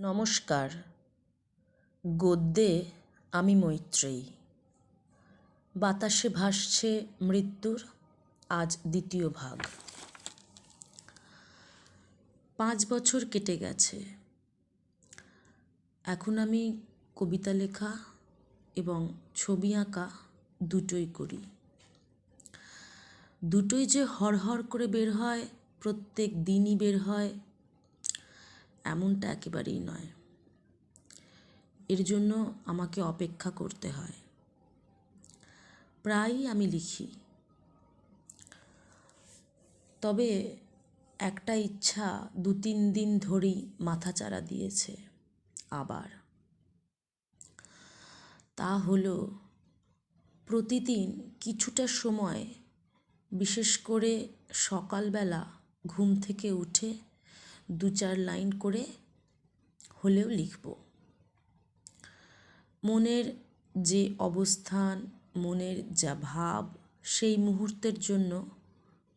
নমস্কার। গদ্যে আমি মৈত্রেয়ী। বাতাসে ভাসছে মৃত্যুর আজ দ্বিতীয় ভাগ। পাঁচ বছর কেটে গেছে। এখন আমি কবিতা লেখা এবং ছবি আঁকা দুটোই করি। দুটোই যে হড়হড় করে বের হয়, প্রত্যেক দিনই বের হয় এমনটা একেবারেই নয়। এর জন্য আমাকে অপেক্ষা করতে হয়। প্রায়ই আমি লিখি। তবে একটা ইচ্ছা দু তিন দিন ধরেই মাথাচাড়া দিয়েছে আবার। তা হলো প্রতিদিন কিছুটা সময়, বিশেষ করে সকালবেলা ঘুম থেকে উঠে দু চার লাইন করে হলেও লিখব। মনের যে অবস্থান, মনের যা ভাব, সেই মুহূর্তের জন্য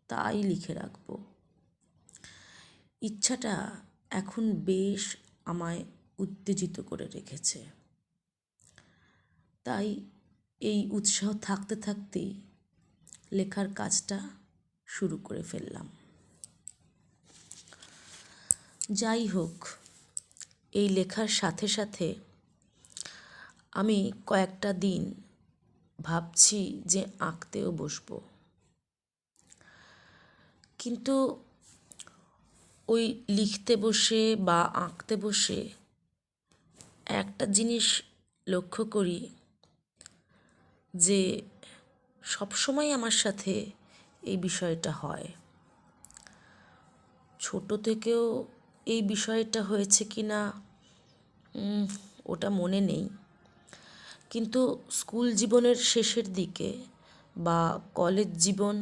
তাই লিখে রাখব। ইচ্ছাটা এখন বেশ আমায় উত্তেজিত করে রেখেছে। তাই এই উৎসাহ থাকতে থাকতেই লেখার কাজটা শুরু করে ফেললাম। যাই হোক এই লেখার সাথে সাথে আমি কয়েকটা দিন ভাবছি যে আঁকতেও বসবো। কিন্তু ওই লিখতে বসে বা আঁকতে বসে একটা জিনিস লক্ষ্য করি যে সবসময় আমার সাথে এই বিষয়টা হয়। ছোট থেকেও এই বিষয়টা হয়েছে কি না ওটা মনে নেই। কিন্তু স্কুল জীবনের শেষের দিকে বা কলেজ জীবন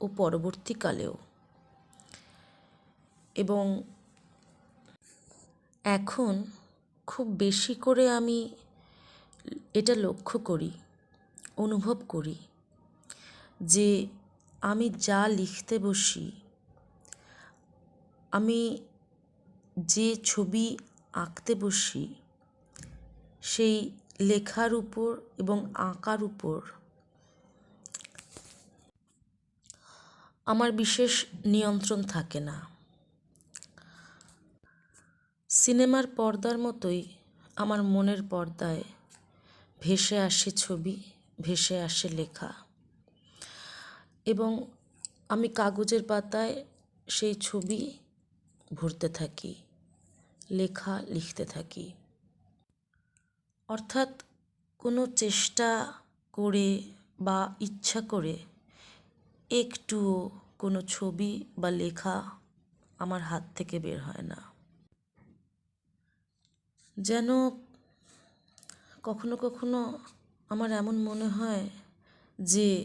ও পরবর্তীকালেও এবং এখন খুব বেশি করে আমি এটা লক্ষ্য করি, অনুভব করি যে আমি যা লিখতে বসি, আমি যে ছবি আঁকতে বসি, সেই লেখার উপর এবং আঁকার উপর। আমার বিশেষ নিয়ন্ত্রণ থাকে না। সিনেমার পর্দার মতোই আমার মনের পর্দায় ভেসে আসে ছবি, ভেসে আসে লেখা। এবং আমি কাগজের পাতায় সেই ছবি ভরতে থাকি। লেখা লিখতে থাকি। অর্থাৎ কোনো চেষ্টা করে বা ইচ্ছা করে একটুও কোনো ছবি বা লেখা আমার হাত থেকে বের হয় না। যেন কখনো কখনো আমার এমন মনে হয় যে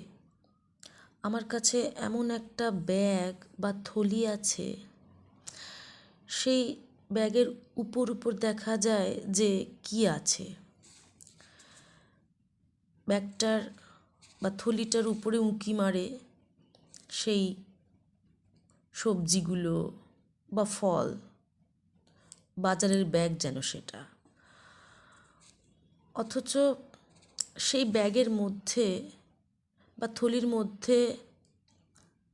আমার কাছে এমন একটা ব্যাগ বা থলি আছে, সেই ব্যাগের উপর উপর দেখা যায় যে কি আছে। ব্যাগটার বা থলিটার উপরে উঁকি মারে সেই সবজিগুলো বা ফল, বাজারের ব্যাগ যেন সেটা। অথচ সেই ব্যাগের মধ্যে বা থলির মধ্যে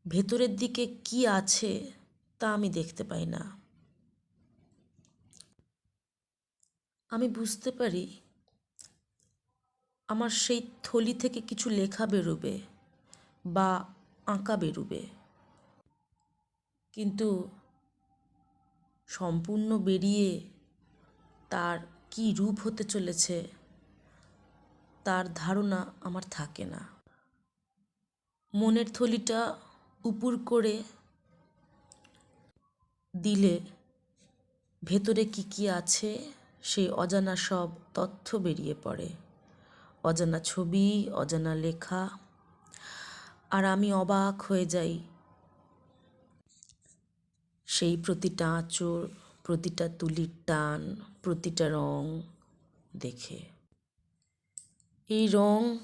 ভেতরের দিকে কি আছে তা আমি দেখতে পাই না। আমি বুঝতে পারি আমার সেই থলি থেকে কিছু লেখা বেরোবে বা আঁকা বেরোবে। কিন্তু সম্পূর্ণ বেরিয়ে তার কী রূপ হতে চলেছে তার ধারণা আমার থাকে না। মনের থলিটা উপুর করে দিলে ভেতরে কী কী আছে সেই অজানা সব তথ্য বেরিয়ে পড়ে। অজানা ছবি, অজানা লেখা। আর আমি অবাক হয়ে যাই। সেই প্রতিটা আঁচড়, প্রতিটা তুলির টান, প্রতিটা রং দেখে। এই রং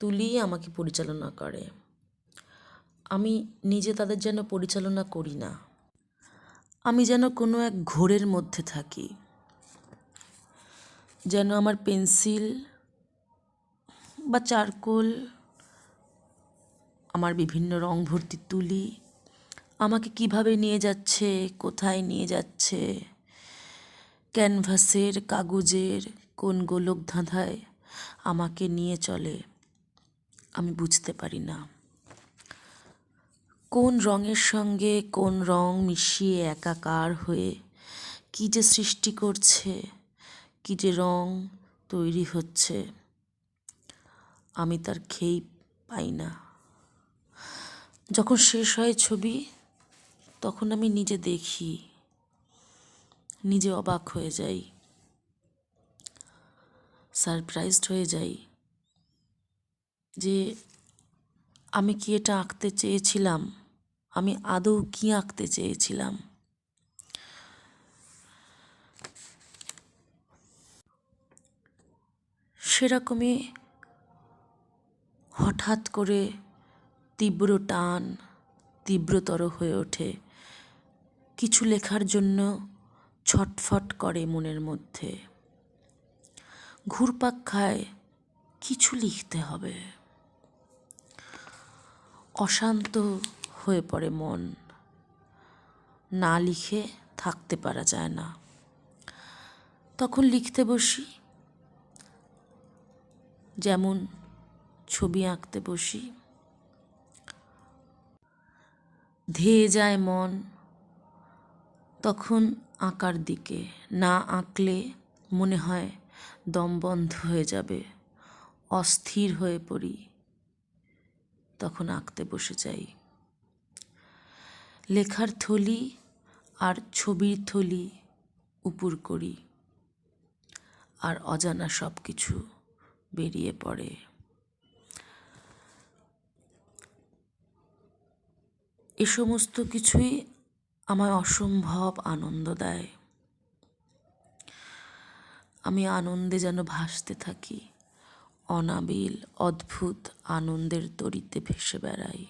তুলি আমাকে পরিচালনা করে। আমি নিজে তাদের যেন পরিচালনা করি না। আমি যেন কোনো এক ঘোরের মধ্যে থাকি। যেন আমার পেন্সিল বা চারকোল, আমার বিভিন্ন রং ভর্তি তুলি আমাকে কীভাবে নিয়ে যাচ্ছে, কোথায় নিয়ে যাচ্ছে, ক্যানভাসের কাগজের কোন গোলক ধাঁধায় আমাকে নিয়ে চলে, আমি বুঝতে পারি না। কোন রঙের সঙ্গে কোন রং মিশিয়ে একাকার হয়ে কী যে সৃষ্টি করছে কী যে রং তৈরি হচ্ছে, আমি তার খেই পাই না। যখন শেষ হয় ছবি, তখন আমি নিজে দেখি, নিজে অবাক হয়ে যাই সারপ্রাইজড হয়ে যাই যে আমি কি এটা আঁকতে চেয়েছিলাম? আমি আদৌ কি আঁকতে চেয়েছিলাম? সেরকমই হঠাৎ করে তীব্র টান, তীব্রতর হয়ে ওঠে। কিছু লেখার জন্য ছটফট করে মনের মধ্যে। ঘুরপাক খায় কিছু লিখতে হবে। অশান্ত হয়ে পড়ে মন। না লিখে থাকতে পারা যায় না। তখন লিখতে বসি। যেমন ছবি আঁকতে বসি। ধেয়ে যায় মন তখন আঁকার দিকে। না আঁকলে মনে হয় দম বন্ধ হয়ে যাবে। অস্থির হয়ে পড়ি। তখন আঁকতে বসে যাই। লেখার থলি আর ছবির থলি উপুর করি। আর অজানা সব কিছু বেরিয়ে পড়ে। এ সমস্ত কিছুই আমায় অসম্ভব আনন্দ দেয়। আমি আনন্দে যেন ভাসতে থাকি, অনাবিল, অদ্ভুত আনন্দের তরিতে ভেসে বেড়াই।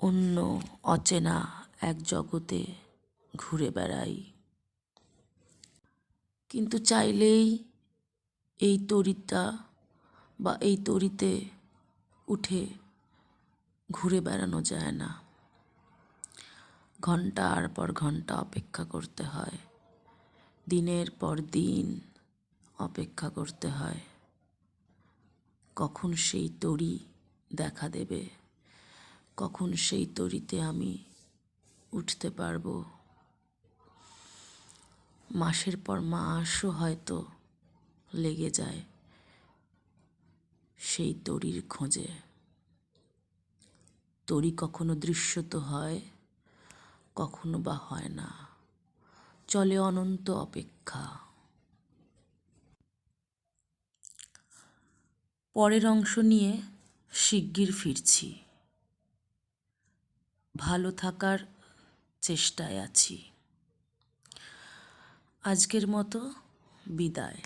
অন্য, অচেনা এক জগতে ঘুরে বেড়াই। কিন্তু চাইলেই এই তরিটা বা এই তরিতে উঠে ঘুরে বেড়ানো যায় না। ঘণ্টার পর ঘণ্টা অপেক্ষা করতে হয়। দিনের পর দিন অপেক্ষা করতে হয়। কখন সেই তরি দেখা দেবে? কখন সেই তরিতে আমি উঠতে পারব? মাসের পর মাসও হয়তো লেগে যায় সেই তরির খোঁজে। তরি কখনো দৃশ্যত হয়, কখনো বা হয় না। চলে অনন্ত অপেক্ষা। পরের অংশ নিয়ে শিগগির ফিরছি। ভালো থাকার চেষ্টায় আছি। আজকের মতো বিদায়।